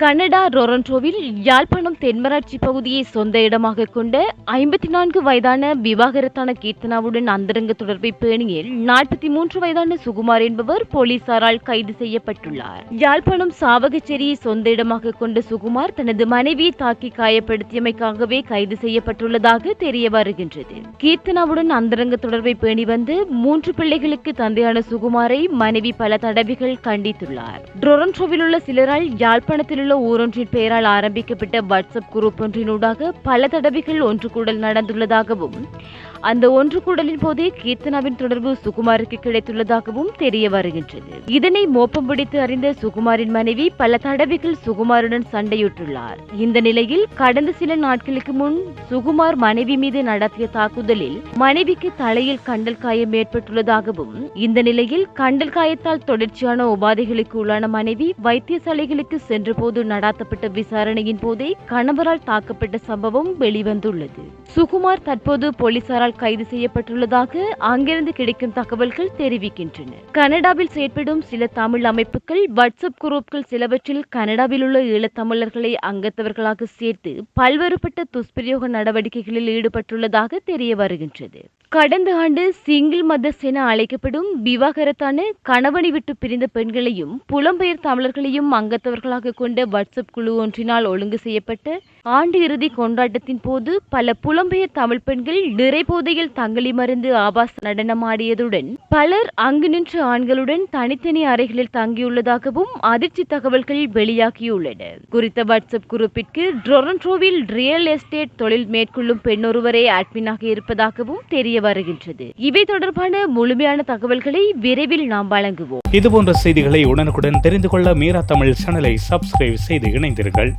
Canada ரொரண்டோவில் Yazhpanam Thenmarachchi பகுதியை சொந்த இடமாக கொண்ட ஐம்பத்தி நான்கு வயதான விவாகரத்தான கீர்த்தனாவுடன் அந்தரங்க தொடர்பை பேணியில் நாற்பத்தி மூன்று வயதான சுகுமார் என்பவர் போலீசாரால் கைது செய்யப்பட்டுள்ளார். யாழ்ப்பாணம் சாவகச்சேரியை சொந்த இடமாக கொண்ட சுகுமார் தனது மனைவியை தாக்கி காயப்படுத்தியமைக்காகவே கைது செய்யப்பட்டுள்ளதாக தெரிய வருகின்றது. கீர்த்தனாவுடன் அந்தரங்க தொடர்பை பேணி வந்து மூன்று பிள்ளைகளுக்கு தந்தையான சுகுமாரை மனைவி பல தடவைகள் கண்டித்துள்ளார். ரொரண்டோவில் உள்ள சிலரால் யாழ்ப்பாணத்தில் உள்ள ஊரொன்றின் பெயரால் ஆரம்பிக்கப்பட்ட வாட்ஸ்அப் குரூப் ஒன்றினூடாக பல தடவைகள் ஒன்று கூடல் நடந்துள்ளதாகவும் அந்த ஒன்று கூடலின் போதே கீர்த்தனாவின் தொடர்பு சுகுமாருக்கு கிடைத்துள்ளதாகவும் தெரிய வருகின்றது. இதனை மோப்பம் பிடித்து அறிந்த சுகுமாரின் மனைவி பல தடவைகள் சுகுமாருடன் சண்டையிட்டுள்ளார். இந்த நிலையில் கடந்த சில நாட்களுக்கு முன் சுகுமார் மனைவி மீது நடத்திய தாக்குதலில் மனைவிக்கு தலையில் கண்டல் காயம் ஏற்பட்டுள்ளதாகவும் இந்த நிலையில் கண்டல் காயத்தால் தொடர்ச்சியான உபாதைகளுக்கு உள்ளான மனைவி வைத்தியசாலைகளுக்கு சென்றபோது நடாத்தப்பட்ட விசாரணையின் போதே கணவரால் தாக்கப்பட்ட சம்பவம் வெளிவந்துள்ளது. சுகுமார் தற்போது போலீசாரால் கைது செய்யப்பட்டுள்ளதாக அங்கிருந்து கிடைக்கும் தகவல்கள் தெரிவிக்கின்றன. கனடாவில் செயற்படும் சில தமிழ் அமைப்புகள் வாட்ஸ்அப் குரூப்கள் சிலவற்றில் கனடாவில் உள்ள ஈழத்தமிழர்களை அங்கத்தவர்களாக சேர்த்து பல்வேறுபட்ட துஷ்பிரயோக நடவடிக்கைகளில் ஈடுபட்டுள்ளதாக தெரிய வருகின்றது. கடந்த ஆண்டு சிங்கிள் மதர்ஸ் என அழைக்கப்படும் விவாகரத்தான கணவனை விட்டு பிரிந்த பெண்களையும் புலம்பெயர் தமிழர்களையும் அங்கத்தவர்களாக கொண்ட வாட்ஸ்அப் குழு ஒன்றினால் ஒழுங்கு செய்யப்பட்ட ஆண்டு இறுதி கொண்டாட்டத்தின் போது பல புல புலம்பெயர் தமிழ் பெண்கள் நிறைபோதையில் தங்களி மருந்து ஆபாச நடனமாடியதுடன் பலர் அங்கு நின்ற ஆண்களுடன் தனித்தனி அறைகளில் தங்கியுள்ளதாகவும் அதிர்ச்சி தகவல்கள் வெளியாகியுள்ளன. குறித்த வாட்ஸ்அப் குரூப்பிற்கு டொரண்டோவில் ரியல் எஸ்டேட் தொழில் மேற்கொள்ளும் பெண்ணொருவரே அட்மினாக இருப்பதாகவும் தெரிய வருகின்றது. இவை தொடர்பான முழுமையான தகவல்களை விரைவில் நாம் வழங்குவோம். இதுபோன்ற செய்திகளை உடனுக்குடன் தெரிந்து கொள்ள மீரா தமிழ் சேனலை சப்ஸ்கிரைப் செய்து இணைந்தீர்கள்